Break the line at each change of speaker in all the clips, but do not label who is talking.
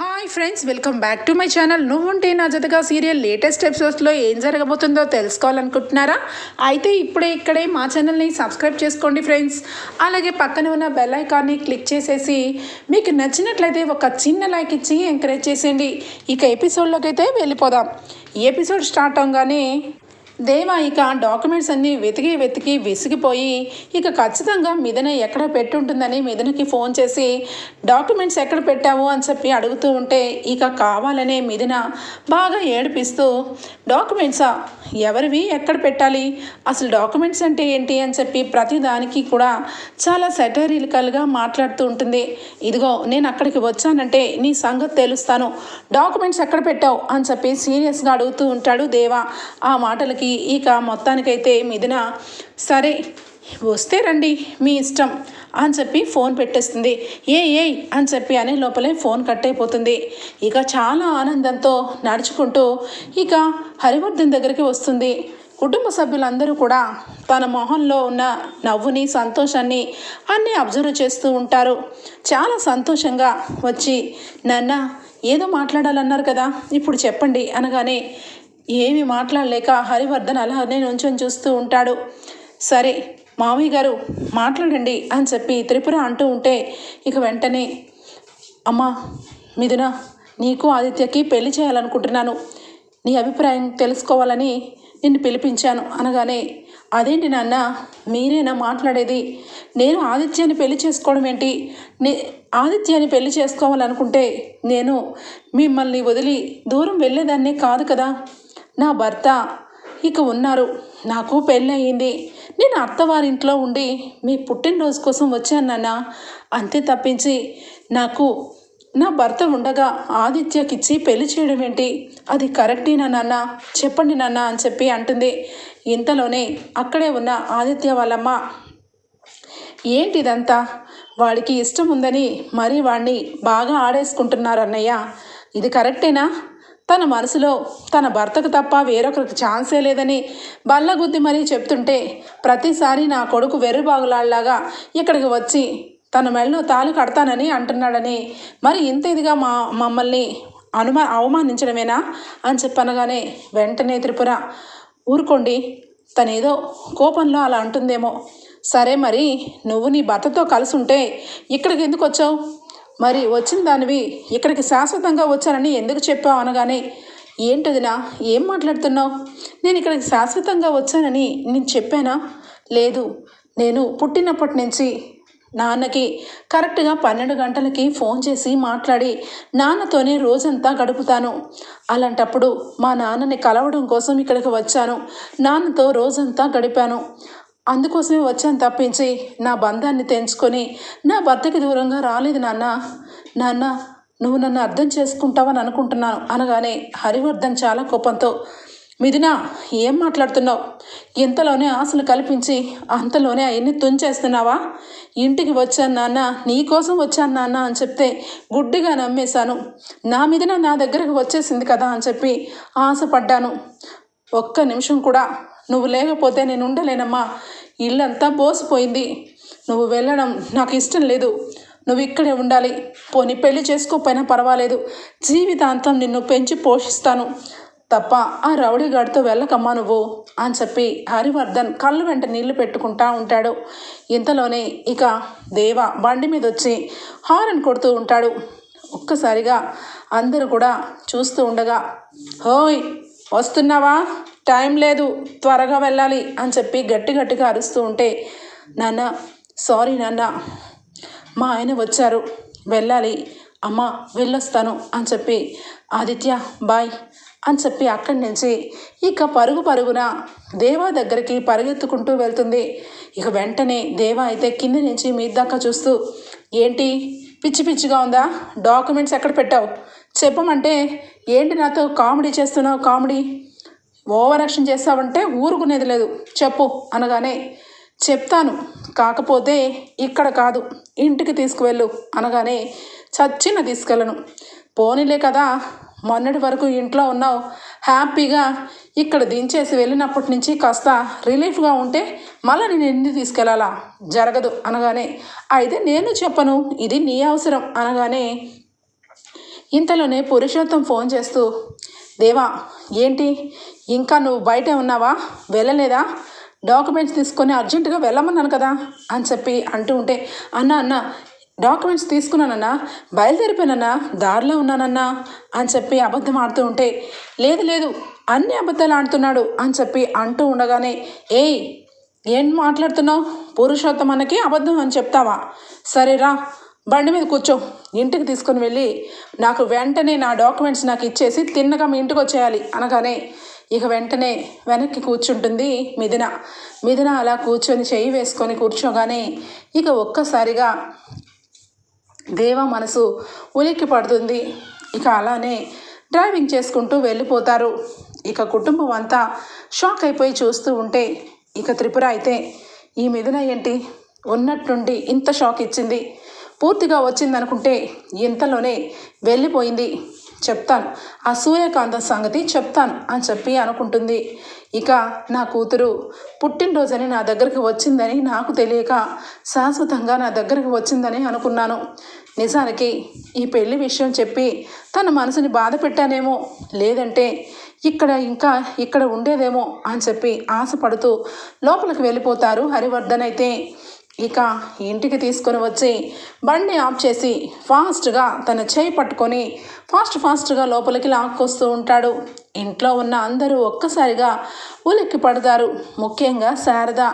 Hi friends welcome back to my channel నువ్వుంటే నా జతగా సీరియల్ లేటెస్ట్ ఎపిసోడ్స్లో ఏం జరగబోతుందో తెలుసుకోవాలనుకుంటున్నారా? అయితే ఇప్పుడే ఇక్కడే మా ఛానల్ని సబ్స్క్రైబ్ చేసుకోండి ఫ్రెండ్స్ అలాగే పక్కన ఉన్న బెల్ ఐకాన్ని క్లిక్ చేసేసి మీకు నచ్చినట్లయితే ఒక చిన్న లైక్ ఇచ్చి ఎంకరేజ్ చేసేయండి. ఇక ఎపిసోడ్లోకి అయితే వెళ్ళిపోదాం. ఎపిసోడ్ స్టార్ట్ అవగానే దేవా ఇక డాక్యుమెంట్స్ అన్నీ వెతికి వెతికి విసిగిపోయి ఇక ఖచ్చితంగా మిథున ఎక్కడ పెట్టుంటుందని మిథునకి ఫోన్ చేసి డాక్యుమెంట్స్ ఎక్కడ పెట్టావు? అని చెప్పి అడుగుతూ ఉంటే ఇక కావాలనే మిథున బాగా ఏడిపిస్తూ డాక్యుమెంట్సా? ఎవరివి? ఎక్కడ పెట్టాలి? అసలు డాక్యుమెంట్స్ అంటే ఏంటి? అని చెప్పి ప్రతిదానికి కూడా చాలా సెటరికల్గా మాట్లాడుతూ ఉంటుంది. ఇదిగో నేను అక్కడికి వచ్చానంటే నీ సంగతి తెలుస్తాను. డాక్యుమెంట్స్ ఎక్కడ పెట్టావు? అని చెప్పి సీరియస్గా అడుగుతూ ఉంటాడు దేవా. ఆ మాటలకి ఇక మొత్తానికైతే మిథున సరే వస్తే రండి మీ ఇష్టం అని చెప్పి ఫోన్ పెట్టేస్తుంది. ఏ ఏ అని చెప్పి అనే లోపలే ఫోన్ కట్ అయిపోతుంది. ఇక చాలా ఆనందంతో నడుచుకుంటూ ఇక హరివర్ధన్ దగ్గరికి వస్తుంది. కుటుంబ సభ్యులందరూ కూడా తన మొహంలో ఉన్న నవ్వుని సంతోషాన్ని అన్నీ అబ్జర్వ్ చేస్తూ ఉంటారు. చాలా సంతోషంగా వచ్చి నాన్న ఏదో మాట్లాడాలన్నారు కదా ఇప్పుడు చెప్పండి అనగానే ఏమి మాట్లాడలేక హరివర్ధన్ అలానే నుంచొని చూస్తూ ఉంటాడు. సరే మావయ్య గారు మాట్లాడండి అని చెప్పి త్రిపుర అంటూ ఉంటే ఇక వెంటనే అమ్మా మిథున నీకు ఆదిత్యకి పెళ్ళి చేయాలనుకుంటున్నాను. నీ అభిప్రాయం తెలుసుకోవాలని నిన్ను పిలిపించాను. అనగానే అదేంటి నాన్న మీరేనా మాట్లాడేది? నేను ఆదిత్యాన్ని పెళ్ళి చేసుకోవడం ఏంటి? నే ఆదిత్యాన్ని పెళ్ళి చేసుకోవాలనుకుంటే నేను మిమ్మల్ని వదిలి దూరం వెళ్ళేదాన్నే కాదు కదా. నా భర్త. ఇక ఉన్నారు. నాకు పెళ్ళయింది. నేను అత్తవారింట్లో ఉండి మీ పుట్టినరోజు కోసం వచ్చాను నాన్న. అంతే తప్పించి నాకు నా భర్త ఉండగా ఆదిత్యకిచ్చి పెళ్ళి చేయడం ఏంటి? అది కరెక్టేనా నాన్న? చెప్పండి నాన్న అని చెప్పి అంటుంది. ఇంతలోనే అక్కడే ఉన్న ఆదిత్య వాళ్ళమ్మ ఏంటిదంతా? వాడికి ఇష్టం ఉందని మరీ వాడిని బాగా ఆడేసుకుంటున్నారు అన్నయ్య. ఇది కరెక్టేనా? తన మనసులో తన భర్తకు తప్ప వేరొకరికి ఛాన్సే లేదని బల్లగుద్ది మరీ చెప్తుంటే ప్రతిసారి నా కొడుకు వెర్రిబాగులాగా ఇక్కడికి వచ్చి తన మెళ్ళలో తాళి కడతానని అంటున్నాడని మరి ఇంత ఇదిగా మా మమ్మల్ని అనుమా అవమానించడమేనా అని చెప్పనగానే వెంటనే త్రిపుర ఊరుకోండి తనేదో కోపంలో అలా అంటుందేమో. సరే మరి నువ్వు నీ భర్తతో కలిసి ఉంటే ఇక్కడికి ఎందుకు వచ్చావు మరి వచ్చిన దానివి ఇక్కడికి శాశ్వతంగా వచ్చానని ఎందుకు చెప్పావు అనగానే ఏంటదినా ఏం మాట్లాడుతున్నావు? నేను ఇక్కడికి శాశ్వతంగా వచ్చానని నేను చెప్పానా? లేదు నేను పుట్టినప్పటి నుంచి నాన్నకి కరెక్ట్గా పన్నెండు గంటలకి ఫోన్ చేసి మాట్లాడి నాన్నతోనే రోజంతా గడుపుతాను. అలాంటప్పుడు మా నాన్నని కలవడం కోసం ఇక్కడికి వచ్చాను. నాన్నతో రోజంతా గడిపాను. అందుకోసమే వచ్చాను తప్పించి నా బంధాన్ని తెంచుకొని. నా భర్తకి దూరంగా రాలేదు నాన్న. నాన్న నువ్వు నన్ను అర్థం చేసుకుంటావని అనుకుంటున్నాను అనగానే హరివర్ధన్ చాలా కోపంతో మిథున ఏం మాట్లాడుతున్నావు? ఇంతలోనే ఆశలు కల్పించి అంతలోనే అవన్నీ తుంచేస్తున్నావా? ఇంటికి వచ్చాను నాన్న నీకోసం వచ్చాను నాన్న అని చెప్తే గుడ్డిగా నమ్మేశాను. నా మీదన నా దగ్గరకు వచ్చేసింది కదా అని చెప్పి ఆశపడ్డాను. ఒక్క నిమిషం కూడా నువ్వు లేకపోతే నేను ఉండలేనమ్మా. ఇల్లంతా బోసిపోయింది. నువ్వు వెళ్ళడం నాకు ఇష్టం లేదు. నువ్వు ఇక్కడే ఉండాలి. పోనీ పెళ్ళి చేసుకోకపోయినా పర్వాలేదు. జీవితాంతం నిన్ను పెంచి పోషిస్తాను. తప్ప ఆ రౌడీగాడితో వెళ్ళకమ్మా నువ్వు అని చెప్పి హరివర్ధన్ కళ్ళు వెంట నీళ్ళు పెట్టుకుంటా ఉంటాడు. ఇంతలోనే ఇక దేవ బండి మీద వచ్చి హారన్ కొడుతూ ఉంటాడు. ఒక్కసారిగా అందరూ కూడా చూస్తూ ఉండగా హోయ్ వస్తున్నావా? టైం లేదు త్వరగా వెళ్ళాలి అని చెప్పి గట్టి గట్టిగా అరుస్తూ ఉంటే నాన్న సారీ నాన్న మా ఆయన వచ్చారు. వెళ్ళాలి. అమ్మ వెళ్ళొస్తాను అని చెప్పి ఆదిత్య బాయ్ అని చెప్పి అక్కడి నుంచి ఇక పరుగు పరుగున దేవా దగ్గరికి పరుగెత్తుకుంటూ వెళ్తుంది. ఇక వెంటనే దేవా అయితే కింద నుంచి మీ దాకా చూస్తూ ఏంటి? పిచ్చి పిచ్చిగా ఉందా? డాక్యుమెంట్స్ ఎక్కడ పెట్టావు? చెప్పమంటే ఏంటి నాతో కామెడీ చేస్తున్నావు కామెడీ? ఓవర్ యాక్షన్ చేస్తావంటే ఊరుకునేది లేదు. చెప్పు అనగానే చెప్తాను. కాకపోతే ఇక్కడ కాదు ఇంటికి తీసుకువెళ్ళు అనగానే చచ్చిన తీసుకెళ్ళను. పోనీలే కదా మొన్నటి వరకు ఇంట్లో ఉన్నావు. హ్యాపీగా ఇక్కడ దించేసి వెళ్ళినప్పటి నుంచి కాస్త రిలీఫ్గా ఉంటే మళ్ళీ నేను ఎందుకు తీసుకెళ్ళాలా? జరగదు అనగానే అయితే నేను చెప్పను ఇది నీ అవసరం అనగానే ఇంతలోనే పురుషోత్తం ఫోన్ చేస్తూ దేవా ఏంటి? ఇంకా నువ్వు బయటే ఉన్నావా? వెళ్ళలేదా? డాక్యుమెంట్స్ తీసుకొని అర్జెంటుగా వెళ్ళమన్నాను కదా అని చెప్పి అంటూ ఉంటే అన్న అన్న డాక్యుమెంట్స్ తీసుకున్నానన్నా బయలుదేరిపోయానన్నా దారిలో ఉన్నానన్నా అని చెప్పి అబద్ధం ఆడుతూ ఉంటే లేదు లేదు అన్ని అబద్ధాలు ఆడుతున్నాడు అని చెప్పి అంటూ ఉండగానే ఏయ్ ఏం మాట్లాడుతున్నావు? పురుషోత్తం అన్నకి అబద్ధం అని చెప్తావా? సరేరా బండి మీద కూర్చో ఇంటికి తీసుకొని వెళ్ళి నాకు వెంటనే నా డాక్యుమెంట్స్ నాకు ఇచ్చేసి తిన్నగా మీ ఇంటికి వచ్చేయాలి అనగానే ఇక వెంటనే వెనక్కి కూర్చుంటుంది మిథున. మిథున అలా కూర్చొని చెయ్యి వేసుకొని కూర్చోగానే ఇక ఒక్కసారిగా దేవ మనసు ఉలిక్కి పడుతుంది. ఇక అలానే డ్రైవింగ్ చేసుకుంటూ వెళ్ళిపోతారు. ఇక కుటుంబం అంతా షాక్ అయిపోయి చూస్తూ ఉంటే ఇక త్రిపుర అయితే ఈ మిథున ఏంటి? ఉన్నట్టుండి ఇంత షాక్ ఇచ్చింది. పూర్తిగా వచ్చిందనుకుంటే ఇంతలోనే వెళ్ళిపోయింది. చెప్తాను. ఆ సూర్యకాంత సంగతి చెప్తాను అని చెప్పి అనుకుంటుంది. ఇక నా కూతురు పుట్టినరోజని నా దగ్గరికి వచ్చిందని నాకు తెలియక శాశ్వతంగా నా దగ్గరికి వచ్చిందని అనుకున్నాను. నిజానికి ఈ పెళ్ళి విషయం చెప్పి తన మనసుని బాధ పెట్టానేమో లేదంటే ఇక్కడ ఇంకా ఇక్కడ ఉండేదేమో అని చెప్పి ఆశపడుతూ లోపలికి వెళ్ళిపోతారు హరివర్ధన్ అయితే. ఇక ఇంటికి తీసుకొని వచ్చి బండి ఆఫ్ చేసి ఫాస్ట్గా తన చేయి పట్టుకొని ఫాస్ట్ ఫాస్ట్గా లోపలికి లాక్కొస్తూ ఉంటాడు. ఇంట్లో ఉన్న అందరూ ఒక్కసారిగా ఉలిక్కి పడతారు ముఖ్యంగా శారద.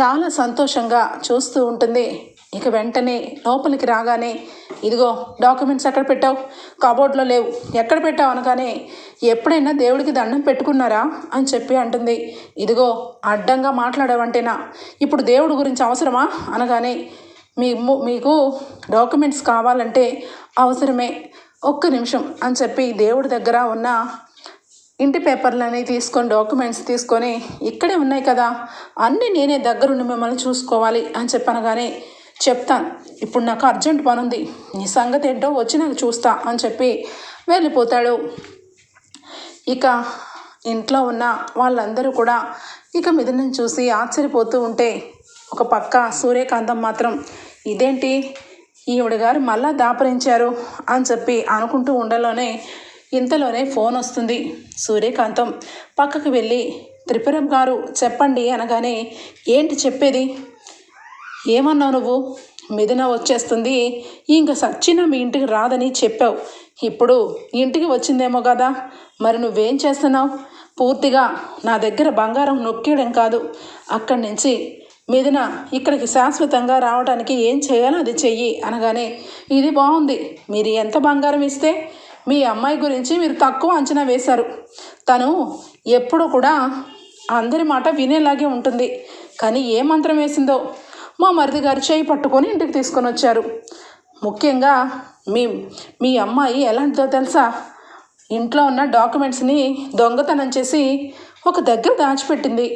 చాలా సంతోషంగా చూస్తూ ఉంటుంది. ఇక వెంటనే లోపలికి రాగానే ఇదిగో డాక్యుమెంట్స్ ఎక్కడ పెట్టావు? కబోర్డ్లో లేవు. ఎక్కడ పెట్టావు అనగానే ఎప్పుడైనా దేవుడికి దండం పెట్టుకున్నారా? అని చెప్పి అంటుంది. ఇదిగో అడ్డంగా మాట్లాడావంటేనా? ఇప్పుడు దేవుడి గురించి అవసరమా? అనగానే మీ మీకు డాక్యుమెంట్స్ కావాలంటే అవసరమే. ఒక్క నిమిషం అని చెప్పి దేవుడి దగ్గర ఉన్న ఇంటి పేపర్లని తీసుకొని డాక్యుమెంట్స్ తీసుకొని ఇక్కడే ఉన్నాయి కదా. అన్నీ నేనే దగ్గరుండి మిమ్మల్ని చూసుకోవాలి అని చెప్పనగానే చెప్తాను. ఇప్పుడు నాకు అర్జెంట్ పని ఉంది నీ సంగతి ఏంటో వచ్చి నాకు చూస్తా అని చెప్పి వెళ్ళిపోతాడు. ఇక ఇంట్లో ఉన్న వాళ్ళందరూ కూడా ఇక మిథునం చూసి ఆశ్చర్యపోతూ ఉంటే ఒక పక్క సూర్యకాంతం మాత్రం ఇదేంటి? ఈవిడ గారు మళ్ళా దాపరించారు అని చెప్పి అనుకుంటూ ఉండలోనే ఇంతలోనే ఫోన్ వస్తుంది. సూర్యకాంతం పక్కకు వెళ్ళి త్రిపురం గారు చెప్పండి అనగానే ఏంటి చెప్పేది? ఏమన్నావు నువ్వు? మిథున వచ్చేస్తుంది. ఇంక సచ్చినా మీ ఇంటికి రాదని చెప్పావు. ఇప్పుడు ఇంటికి వచ్చిందేమో కదా. మరి నువ్వేం చేస్తున్నావు? పూర్తిగా నా దగ్గర బంగారం నొక్కేయడం కాదు. అక్కడి నుంచి మిథున ఇక్కడికి శాశ్వతంగా రావడానికి ఏం చేయాలో అది చెయ్యి అనగానే ఇది బాగుంది. మీరు ఎంత బంగారం ఇస్తే మీ అమ్మాయి గురించి మీరు తక్కువ అంచనా వేశారు. తను ఎప్పుడు కూడా అందరి మాట వినేలాగే ఉంటుంది. కానీ ఏ మంత్రం వేసిందో మా మరిది గారు చేయి పట్టుకొని ఇంటికి తీసుకొని వచ్చారు. ముఖ్యంగా మీ మీ అమ్మాయి ఎలాంటిదో తెలుసా? ఇంట్లో ఉన్న డాక్యుమెంట్స్ని దొంగతనం చేసి ఒక దగ్గర దాచిపెట్టింది.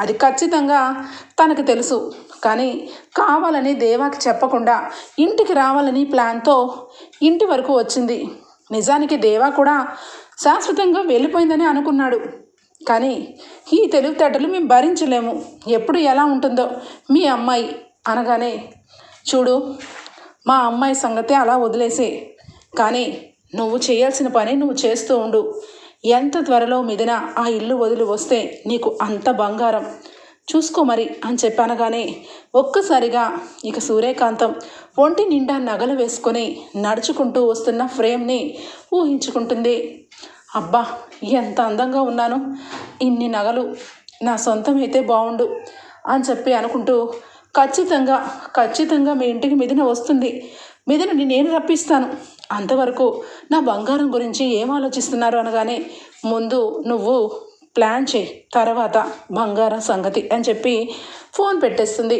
అది ఖచ్చితంగా తనకు తెలుసు. కానీ కావాలని దేవాకి చెప్పకుండా ఇంటికి రావాలని ప్లాన్తో ఇంటి వరకు వచ్చింది. నిజానికి దేవా కూడా శాశ్వతంగా వెళ్ళిపోయిందని అనుకున్నాడు. కానీ ఈ తెలివితేటలు మేము భరించలేము. ఎప్పుడు ఎలా ఉంటుందో మీ అమ్మాయి అనగానే చూడు మా అమ్మాయి సంగతి అలా వదిలేసే కానీ నువ్వు చేయాల్సిన పని నువ్వు చేస్తూ ఉండు. ఎంత త్వరలో మిదిన ఆ ఇల్లు వదిలి వస్తే నీకు అంత బంగారం. చూసుకో మరి అని చెప్పనగానే ఒక్కసారిగా ఇక సూర్యకాంతం ఒంటి నిండా నగలు వేసుకొని నడుచుకుంటూ వస్తున్న ఫ్రేమ్ని ఊహించుకుంటుంది. అబ్బా ఎంత అందంగా ఉన్నాను. ఇన్ని నగలు నా సొంతమైతే బాగుండు అని చెప్పి అనుకుంటూ ఖచ్చితంగా ఖచ్చితంగా మీ ఇంటికి మిథున వస్తుంది. మిథునని నేను రప్పిస్తాను. అంతవరకు నా బంగారం గురించి ఏం ఆలోచిస్తున్నారు అనగానే ముందు నువ్వు ప్లాన్ చేయి. తర్వాత బంగారం సంగతి అని చెప్పి ఫోన్ పెట్టేస్తుంది.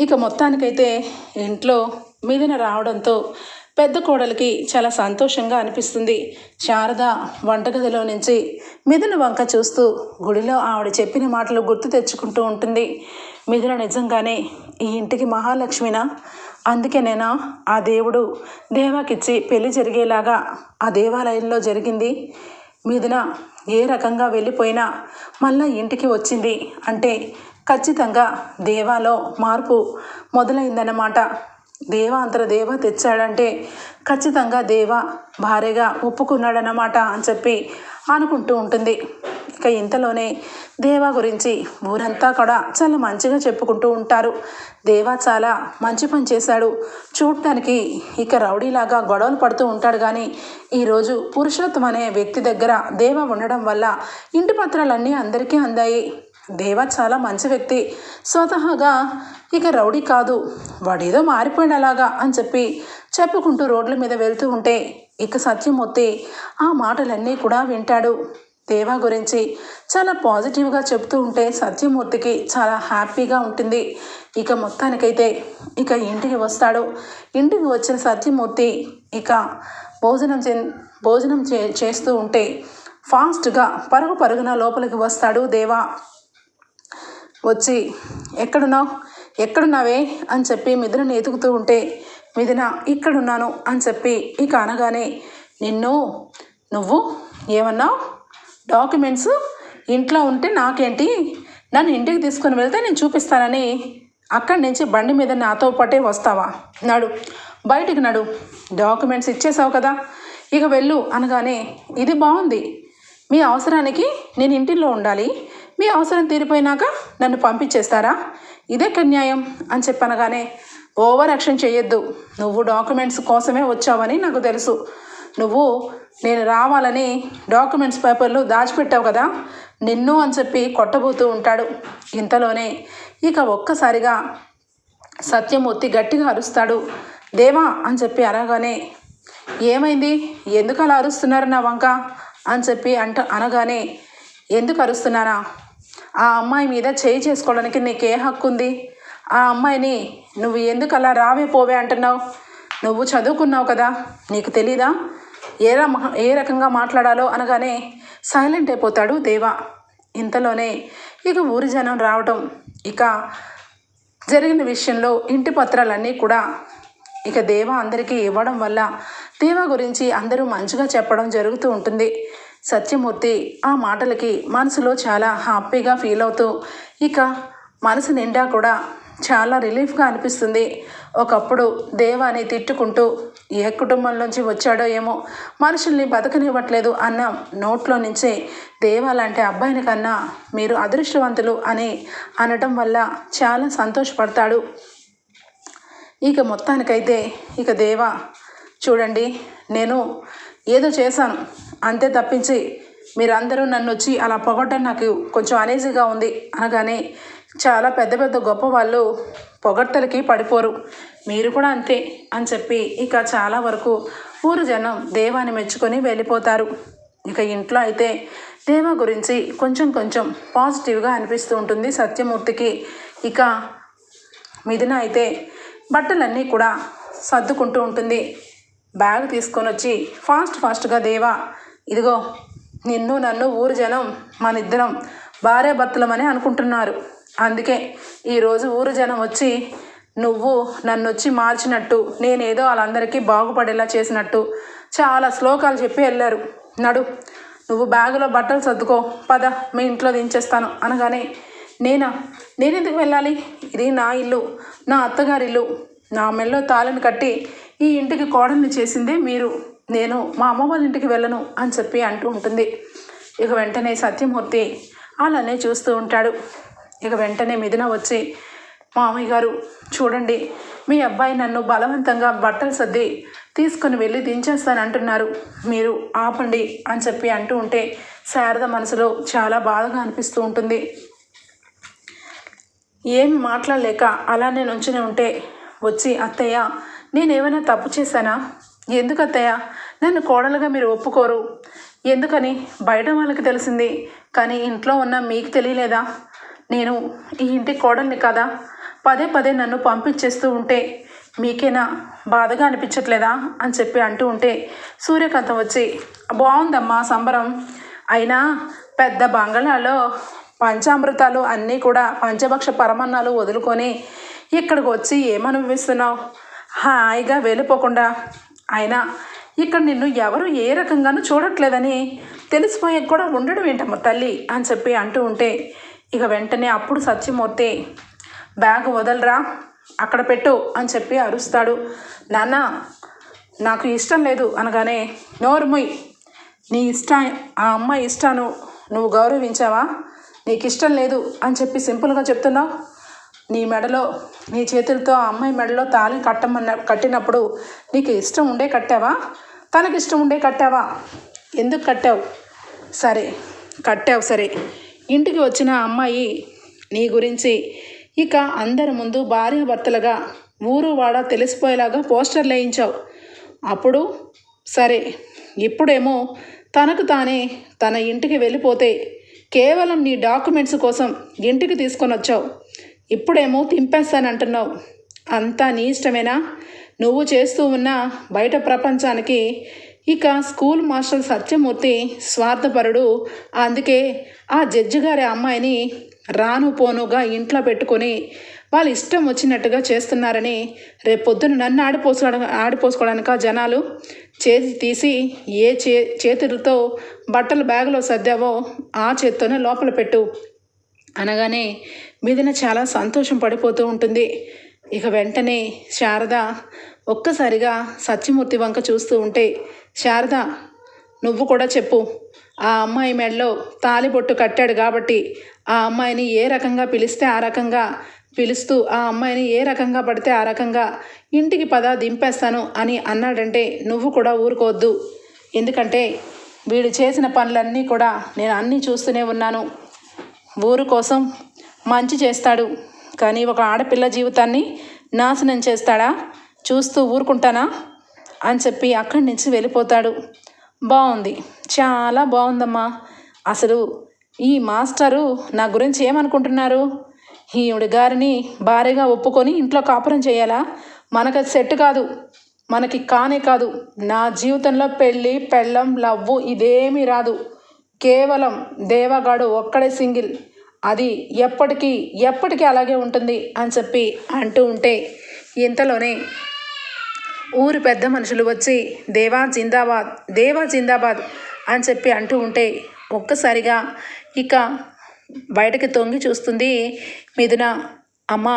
ఇక మొత్తానికైతే ఇంట్లో మిథున రావడంతో పెద్ద కోడలికి చాలా సంతోషంగా అనిపిస్తుంది. శారద వంటగదిలో నుంచి మిథున వంక చూస్తూ గుడిలో ఆవిడ చెప్పిన మాటలు గుర్తు తెచ్చుకుంటూ ఉంటుంది. మిథున నిజంగానే ఈ ఇంటికి మహాలక్ష్మినా? అందుకేనేనా ఆ దేవుడు దేవాకిచ్చి పెళ్ళి జరిగేలాగా ఆ దేవాలయంలో జరిగింది. మిథున ఏ రకంగా వెళ్ళిపోయినా మళ్ళా ఇంటికి వచ్చింది అంటే ఖచ్చితంగా దేవాలో మార్పు మొదలైందన్నమాట. దేవ అంతర దేవ తెచ్చాడంటే ఖచ్చితంగా దేవ భార్యగా ఒప్పుకున్నాడన్నమాట అని చెప్పి అనుకుంటూ ఉంటుంది. ఇక ఇంతలోనే దేవా గురించి ఊరంతా కూడా చాలా మంచిగా చెప్పుకుంటూ ఉంటారు. దేవా చాలా మంచి పని చేశాడు. చూడటానికి ఇక రౌడీలాగా గొడవలు పడుతూ ఉంటాడు కానీ ఈరోజు పురుషోత్తం అనే వ్యక్తి దగ్గర దేవ ఉండడం వల్ల ఇంటి పత్రాలన్నీ అందరికీ అందాయి. దేవ చాలా మంచి వ్యక్తి. స్వతహాగా ఇక రౌడీ కాదు వాడేదో మారిపోయాడు అలాగా అని చెప్పి చెప్పుకుంటూ రోడ్ల మీద వెళ్తూ ఉంటే ఇక సత్యమూర్తి ఆ మాటలన్నీ కూడా వింటాడు. దేవా గురించి చాలా పాజిటివ్గా చెప్తూ ఉంటే సత్యమూర్తికి చాలా హ్యాపీగా ఉంటుంది. ఇక మొత్తానికైతే ఇక ఇంటికి వస్తాడు. ఇంటికి వచ్చిన సత్యమూర్తి ఇక భోజనం చే భోజనం చే చేస్తూ ఉంటే ఫాస్ట్గా పరుగు పరుగున లోపలికి వస్తాడు దేవా. వచ్చి ఎక్కడున్నావు? ఎక్కడున్నావే? అని చెప్పి మిథునని ఎతుకుతూ ఉంటే మిథున ఇక్కడున్నాను అని చెప్పి ఇక అనగానే నిన్ను? నువ్వు? ఏమన్నావు? డాక్యుమెంట్స్ ఇంట్లో ఉంటే నాకేంటి? నన్ను ఇంటికి తీసుకొని వెళ్తే నేను చూపిస్తానని అక్కడి నుంచి బండి మీద నాతో పాటే వస్తావా? నడు. బయటికి నడు. డాక్యుమెంట్స్ ఇచ్చేసావు కదా. ఇక వెళ్ళు అనగానే ఇది బాగుంది. మీ అవసరానికి నేను ఇంటిలో ఉండాలి. మీ అవసరం తీరిపోయినాక నన్ను పంపించేస్తారా? ఇదే న్యాయం? అని చెప్పనగానే ఓవర్ యాక్షన్ చేయొద్దు. నువ్వు డాక్యుమెంట్స్ కోసమే వచ్చావని నాకు తెలుసు. నువ్వు నేను రావాలని డాక్యుమెంట్స్ పేపర్లు దాచిపెట్టావు కదా నిన్ను అని చెప్పి కొట్టబోతూ ఉంటాడు. ఇంతలోనే ఇక ఒక్కసారిగా సత్యమూర్తి గట్టిగా అరుస్తాడు. దేవా అని చెప్పి అనగానే ఏమైంది? ఎందుకు అలా అరుస్తున్నారు నా వంక? అని చెప్పి అంట అనగానే ఎందుకు అరుస్తున్నానా? ఆ అమ్మాయి మీద చేయి చేసుకోవడానికి నీకే హక్కు ఉంది. ఆ అమ్మాయిని నువ్వు ఎందుకు అలా రావే పోవే అంటున్నావు? నువ్వు చదువుకున్నావు కదా నీకు తెలీదా? ఏ ఏ రకంగా మాట్లాడాలో అనగానే సైలెంట్ అయిపోతాడు దేవా. ఇంతలోనే ఇక ఊరి జనం రావటం ఇక జరిగిన విషయంలో ఇంటి పత్రాలన్నీ కూడా ఇక దేవ అందరికీ ఇవ్వడం వల్ల దేవ గురించి అందరూ మంచిగా చెప్పడం జరుగుతూ ఉంటుంది. సత్యమూర్తి ఆ మాటలకి మనసులో చాలా హ్యాపీగా ఫీల్ అవుతూ ఇక మనసు నిండా కూడా చాలా రిలీఫ్గా అనిపిస్తుంది. ఒకప్పుడు దేవాని తిట్టుకుంటూ ఏ కుటుంబంలోంచి వచ్చాడో ఏమో మనుషుల్ని బతకనివ్వట్లేదు అన్న నోట్లో నుంచే దేవా లాంటి అబ్బాయిని కన్నా మీరు అదృష్టవంతులు అని అనటం వల్ల చాలా సంతోషపడతాడు. ఇక మొత్తానికైతే ఇక దేవా చూడండి నేను ఏదో చేశాను. అంతే తప్పించి మీరందరూ నన్ను వచ్చి అలా పొగట్టడం నాకు కొంచెం అనేజీగా ఉంది అనగానే చాలా పెద్ద పెద్ద గొప్ప వాళ్ళు పొగట్టలకి పడిపోరు. మీరు కూడా అంతే అని చెప్పి ఇక చాలా వరకు ఊరు జనం దేవాన్ని మెచ్చుకొని వెళ్ళిపోతారు. ఇక ఇంట్లో అయితే దేవా గురించి కొంచెం కొంచెం పాజిటివ్గా అనిపిస్తూ ఉంటుంది సత్యమూర్తికి. ఇక మిథున అయితే బట్టలన్నీ కూడా సర్దుకుంటూ ఉంటుంది. బ్యాగ్ తీసుకొని వచ్చి ఫాస్ట్ ఫాస్ట్గా దేవా ఇదిగో నిన్ను నన్ను ఊరు జనం మన ఇద్దరం భార్యాభర్తలమని అనుకుంటున్నారు. అందుకే ఈరోజు ఊరు జనం వచ్చి నువ్వు నన్ను వచ్చి మార్చినట్టు నేనేదో వాళ్ళందరికీ బాగుపడేలా చేసినట్టు చాలా శ్లోకాలు చెప్పి వెళ్ళారు. నడు నువ్వు బ్యాగులో బట్టలు సర్దుకో పద మీ ఇంట్లో దించేస్తాను అనగానే నేనా? నేనెందుకు వెళ్ళాలి? ఇది నా ఇల్లు నా అత్తగారి ఇల్లు నా మెల్లో తాళని కట్టి ఈ ఇంటికి కోడల్ని చేసిందే మీరు. నేను మా అమ్మ వాళ్ళ ఇంటికి వెళ్ళను అని చెప్పి అంటూ ఉంటుంది. ఇక వెంటనే సత్యమూర్తి అలానే చూస్తూ ఉంటాడు. ఇక వెంటనే మిథున వచ్చి మామయ్య గారు చూడండి మీ అబ్బాయి నన్ను బలవంతంగా బట్టలు సర్ది తీసుకొని వెళ్ళి దించేస్తాను అంటున్నారు మీరు ఆపండి అని చెప్పి అంటూ ఉంటే శారద మనసులో చాలా బాధగా అనిపిస్తూ ఉంటుంది. ఏమి మాట్లాడలేక అలానే నుంచుని ఉంటే వచ్చి అత్తయ్య నేనేమైనా తప్పు చేశానా? ఎందుకు అత్తయ్య? నన్ను కోడలుగా మీరు ఒప్పుకోరు. ఎందుకని? బయట వాళ్ళకి తెలిసింది. కానీ ఇంట్లో ఉన్న మీకు తెలియలేదా? నేను ఈ ఇంటి కోడల్ని కదా. పదే పదే నన్ను పంపించేస్తూ ఉంటే మీకేనా బాధగా అనిపించట్లేదా అని చెప్పి అంటూ ఉంటే సూర్యకాంతం వచ్చి బాగుందమ్మా సంబరం. అయినా పెద్ద బంగళాలో పంచామృతాలు అన్నీ కూడా పంచభక్ష పరమన్నాలు వదులుకొని ఇక్కడికి వచ్చి ఏమనుభవిస్తున్నావు? హాయిగా వెళ్ళిపోకుండా. అయినా ఇక్కడ నిన్ను ఎవరు ఏ రకంగానూ చూడట్లేదని తెలిసిపోయాక కూడా ఉండడం ఏంటమ్మ తల్లి? అని చెప్పి అంటూ ఉంటే ఇక వెంటనే అప్పుడు సత్యమూర్తి బ్యాగ్ వదలరా అక్కడ పెట్టు అని చెప్పి అరుస్తాడు. నాన్న నాకు ఇష్టం లేదు అనగానే నోరుముయ్ నీ ఇష్ట ఆ అమ్మాయి ఇష్టాను నువ్వు గౌరవించావా? నీకు ఇష్టం లేదు అని చెప్పి సింపుల్గా చెప్తున్నావు. నీ మెడలో నీ చేతులతో ఆ అమ్మాయి మెడలో తాళి కట్టమన్న కట్టినప్పుడు నీకు ఇష్టం ఉండే కట్టావా? తనకి ఇష్టం ఉండే కట్టావా? ఎందుకు కట్టావు? సరే కట్టావు సరే. ఇంటికి వచ్చిన అమ్మాయి నీ గురించి ఇక అందరి ముందు భార్యాభర్తలుగా ఊరు వాడ తెలిసిపోయేలాగా పోస్టర్లు వేయించావు. అప్పుడు సరే ఇప్పుడేమో తనకు తానే తన ఇంటికి వెళ్ళిపోతే కేవలం నీ డాక్యుమెంట్స్ కోసం ఇంటికి తీసుకొని వచ్చావు. ఇప్పుడేమో తింపేస్తానంటున్నావు. అంతా నీ ఇష్టమేనా? నువ్వు చేస్తూ ఉన్న బయట ప్రపంచానికి ఇక స్కూల్ మాస్టర్ సత్యమూర్తి స్వార్థపరుడు. అందుకే ఆ జడ్జి గారి అమ్మాయిని రాను పోనుగా ఇంట్లో పెట్టుకొని వాళ్ళు ఇష్టం వచ్చినట్టుగా చేస్తున్నారని రేపొద్దున నన్ను ఆడిపోసుకోవడం ఆడిపోసుకోవడానికి జనాలు? చేతి తీసి ఏ చే చేతులతో బట్టలు బ్యాగులో సర్దావో ఆ చేత్తోనే లోపల పెట్టు. అనగానే మీదన చాలా సంతోషం పడిపోతూ ఉంటుంది. ఇక వెంటనే శారద ఒక్కసారిగా సత్యమూర్తి వంక చూస్తూ ఉంటే శారద నువ్వు కూడా చెప్పు. ఆ అమ్మాయి మెడలో తాలిబొట్టు కట్టాడు కాబట్టి ఆ అమ్మాయిని ఏ రకంగా పిలిస్తే ఆ రకంగా పిలుస్తూ ఆ అమ్మాయిని ఏ రకంగా పడితే ఆ రకంగా ఇంటికి పద దింపేస్తాను అని అన్నాడంటే నువ్వు కూడా ఊరుకోవద్దు. ఎందుకంటే వీడు చేసిన పనులన్నీ కూడా నేను అన్నీ చూస్తూనే ఉన్నాను. ఊరు కోసం మంచి చేస్తాడు. కానీ ఒక ఆడపిల్ల జీవితాన్ని నాశనం చేస్తాడా? చూస్తూ ఊరుకుంటానా? అని చెప్పి అక్కడి నుంచి వెళ్ళిపోతాడు. బాగుంది చాలా బాగుందమ్మా అసలు ఈ మాస్టరు నా గురించి ఏమనుకుంటున్నారు? ఈవిడ గారిని భారీగా ఒప్పుకొని ఇంట్లో కాపురం చేయాలా? మనకు అది సెట్ కాదు. మనకి కానే కాదు. నా జీవితంలో పెళ్ళి పెళ్ళం లవ్వు ఇదేమీ రాదు. కేవలం దేవగాడు ఒక్కడే సింగిల్. అది ఎప్పటికీ ఎప్పటికీ అలాగే ఉంటుంది అని చెప్పి అంటూ ఉంటే ఇంతలోనే ఊరి పెద్ద మనుషులు వచ్చి దేవా జిందాబాద్ దేవా జిందాబాద్ అని చెప్పి అంటూ ఉంటే ఒక్కసారిగా ఇక బయటకి తొంగి చూస్తుంది మిథున. అమ్మ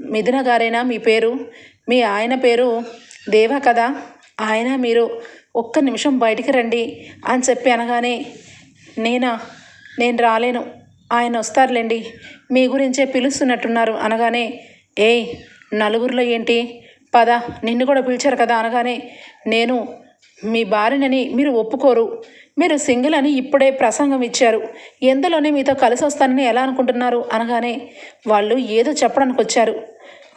మిథున గారేనా మీ పేరు? మీ ఆయన పేరు దేవా కదా? ఆయన మీరు ఒక్క నిమిషం బయటికి రండి అని చెప్పి అనగానే నేనా నేను రాలేను. ఆయన వస్తారులేండి. మీ గురించే పిలుస్తున్నట్టున్నారు అనగానే ఏయ్ నలుగురిలో ఏంటి? పద నిన్ను కూడా పిలిచారు కదా అనగానే నేను మీ భార్యనని మీరు ఒప్పుకోరు. మీరు సింగిల్ అని ఇప్పుడే ప్రసంగం ఇచ్చారు. ఎందులోనే మీతో కలిసి వస్తానని ఎలా అనుకుంటున్నారు అనగానే వాళ్ళు ఏదో చెప్పడానికి వచ్చారు.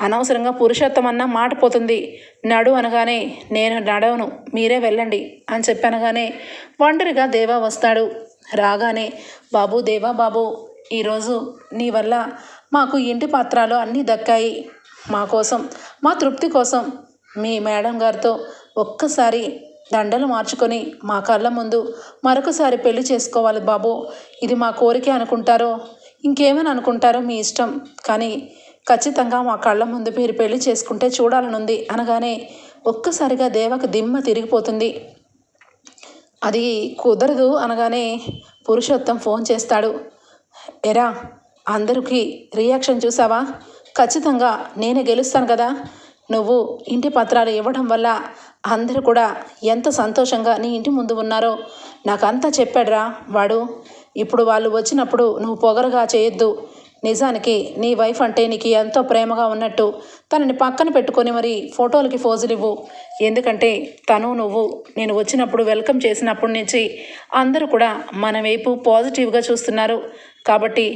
అనవసరంగా పురుషోత్తం అన్న మాట పోతుంది. నడు అనగానే నేను నడవను మీరే వెళ్ళండి అని చెప్పి అనగానే ఒంటరిగా దేవా వస్తాడు. రాగానే బాబు దేవా బాబు ఈరోజు నీ వల్ల మాకు ఇంటి పత్రాలు అన్నీ దక్కాయి. మా కోసం మా తృప్తి కోసం మీ మేడం గారితో ఒక్కసారి దండలు మార్చుకొని మా కళ్ళ ముందు మరొకసారి పెళ్ళి చేసుకోవాలి బాబు. ఇది మా కోరిక అనుకుంటారో ఇంకేమని అనుకుంటారో మీ ఇష్టం. కానీ ఖచ్చితంగా మా కళ్ళ ముందు మీరు పెళ్ళి చేసుకుంటే చూడాలనుంది. అనగానే ఒక్కసారిగా దేవకు దిమ్మ తిరిగిపోతుంది. అది కుదరదు అనగానే పురుషోత్తం ఫోన్ చేస్తాడు. ఎరా అందరికీ రియాక్షన్ చూసావా? ఖచ్చితంగా నేనే గెలుస్తాను కదా. నువ్వు ఇంటి పత్రాలు ఇవ్వడం వల్ల అందరూ కూడా ఎంత సంతోషంగా నీ ఇంటి ముందు ఉన్నారో నాకు చెప్పాడురా వాడు. ఇప్పుడు వాళ్ళు వచ్చినప్పుడు నువ్వు పొగరుగా చేయొద్దు. నిజానికి నీ వైఫ్ అంటే నీకు ఎంతో ప్రేమగా ఉన్నట్టు తనని పక్కన పెట్టుకొని మరి ఫోటోలకి ఫోజులు ఇవ్వు ఎందుకంటే తను నువ్వు నేను వచ్చినప్పుడు వెల్కమ్ చేసినప్పటి నుంచి అందరూ కూడా మన వైపు పాజిటివ్గా చూస్తున్నారు. కాబట్టి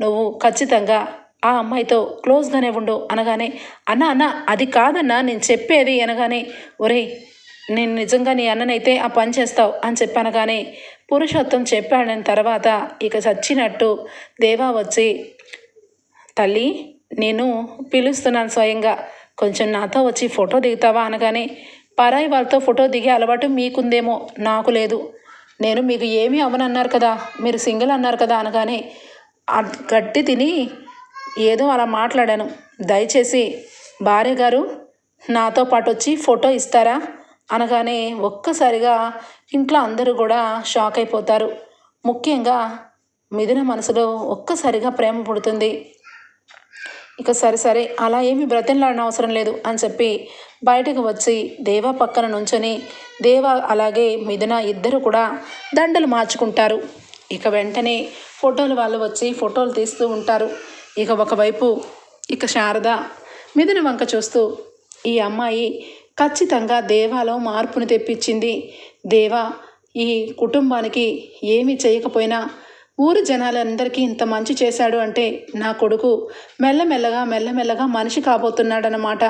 నువ్వు ఖచ్చితంగా ఆ అమ్మాయితో క్లోజ్గానే ఉండు అనగానే అన్న అన్న అది కాదన్నా నేను చెప్పేది అనగానే ఒరేయ్ నేను నిజంగా నీ అన్ననైతే ఆ పని చేస్తావు అని చెప్పనగానే పురుషోత్తం చెప్పాడని తర్వాత ఇక చచ్చినట్టు దేవా వచ్చి తల్లి నేను పిలుస్తున్నాను స్వయంగా. కొంచెం నాతో వచ్చి ఫోటో దిగుతావా అనగానే పరాయి వాళ్ళతో ఫోటో దిగే అలవాటు మీకుందేమో నాకు లేదు. నేను మీకు ఏమీ అవనన్నారు కదా మీరు సింగిల్ అన్నారు కదా అనగానే గట్టి తిని ఏదో అలా మాట్లాడాను. దయచేసి భార్య గారు నాతో పాటు వచ్చి ఫోటో ఇస్తారా? అనగానే ఒక్కసారిగా ఇంట్లో అందరూ కూడా షాక్ అయిపోతారు. ముఖ్యంగా మిథున మనసులో ఒక్కసారిగా ప్రేమ పుడుతుంది. ఇక సరే సరే అలా ఏమి బ్రతిమలాడిన అవసరం లేదు అని చెప్పి బయటకు వచ్చి దేవ పక్కన నుంచొని దేవ అలాగే మిథున ఇద్దరు కూడా దండలు మార్చుకుంటారు. ఇక వెంటనే ఫోటోలు వాళ్ళు వచ్చి ఫోటోలు తీస్తూ ఉంటారు. ఇక ఒకవైపు ఇక శారద మిథున వంక చూస్తూ ఈ అమ్మాయి ఖచ్చితంగా దేవాలో మార్పును తెప్పించింది. దేవా ఈ కుటుంబానికి ఏమీ చేయకపోయినా ఊరు జనాలందరికీ ఇంత మంచి చేశాడు అంటే నా కొడుకు మెల్లమెల్లగా మెల్లమెల్లగా మనిషి కాబోతున్నాడనమాట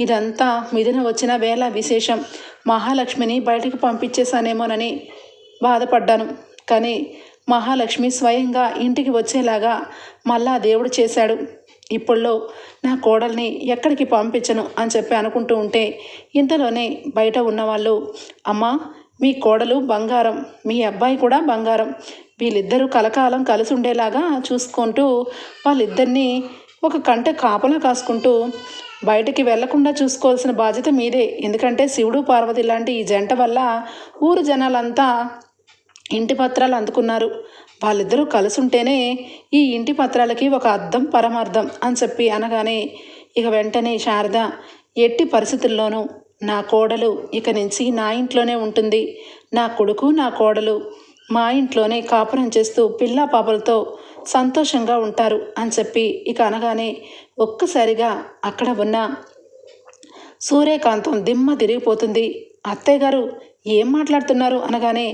ఇదంతా మిథున వచ్చిన వేళ విశేషం. మహాలక్ష్మిని బయటకు పంపించేశానేమోనని బాధపడ్డాను. కానీ మహాలక్ష్మి స్వయంగా ఇంటికి వచ్చేలాగా మళ్ళా దేవుడు చేశాడు. ఇప్పుల్లో నా కోడల్ని ఎక్కడికి పంపించను అని చెప్పి అనుకుంటూ ఉంటే ఇంతలోనే బయట ఉన్నవాళ్ళు అమ్మా మీ కోడలు బంగారం మీ అబ్బాయి కూడా బంగారం వీళ్ళిద్దరూ కలకాలం కలిసి ఉండేలాగా చూసుకుంటూ వాళ్ళిద్దరినీ ఒక కంట కాపలా కాసుకుంటూ బయటికి వెళ్ళకుండా చూసుకోవాల్సిన బాధ్యత మీదే. ఎందుకంటే శివుడు పార్వతి లాంటి ఈ జంట వల్ల ఊరు జనాలంతా ఇంటి పత్రాలు అందుకున్నారు. వాళ్ళిద్దరూ కలిసి ఉంటేనే ఈ ఇంటి పత్రాలకి ఒక అర్థం పరమార్థం అని చెప్పి అనగానే ఇక వెంటనే శారద ఎట్టి పరిస్థితుల్లోనూ నా కోడలు ఇక నుంచి నా ఇంట్లోనే ఉంటుంది. నా కొడుకు నా కోడలు మా ఇంట్లోనే కాపురం చేస్తూ పిల్ల పాపలతో సంతోషంగా ఉంటారు అని చెప్పి ఇక అనగానే ఒక్కసారిగా అక్కడ ఉన్న సూర్యకాంతం దిమ్మ తిరిగిపోతుంది. అత్తయ్య గారు ఏం మాట్లాడుతున్నారు? అనగానే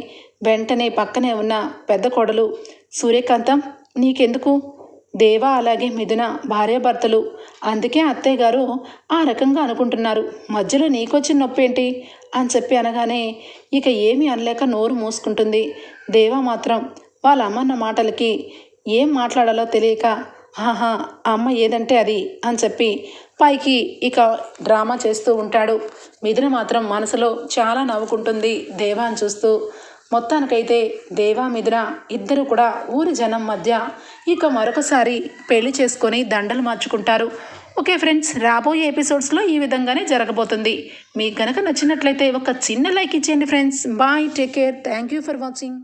వెంటనే పక్కనే ఉన్న పెద్ద కోడలు సూర్యకాంతం నీకెందుకు? దేవా అలాగే మిథున భార్యాభర్తలు అందుకే అత్తయ్య గారు ఆ రకంగా అనుకుంటున్నారు. మధ్యలో నీకొచ్చిన నొప్పి ఏంటి అని చెప్పి అనగానే ఇక ఏమీ అనలేక నోరు మూసుకుంటుంది. దేవా మాత్రం వాళ్ళ అమ్మన్న మాటలకి ఏం మాట్లాడాలో తెలియక ఆహా అమ్మ ఏదంటే అది అని చెప్పి పైకి ఇక డ్రామా చేస్తూ ఉంటాడు. మిథున మాత్రం మనసులో చాలా నవ్వుకుంటుంది దేవాని చూస్తూ. మొత్తానికైతే దేవా మిథున ఇద్దరు కూడా ఊరి జనం మధ్య ఇక మరొకసారి పెళ్ళి చేసుకొని దండలు మార్చుకుంటారు. ఓకే ఫ్రెండ్స్ రాబోయే ఎపిసోడ్స్లో ఈ విధంగానే జరగబోతుంది. మీకు కనుక నచ్చినట్లయితే ఒక చిన్న లైక్ ఇచ్చేయండి friends. Bye take care. Thank you for watching.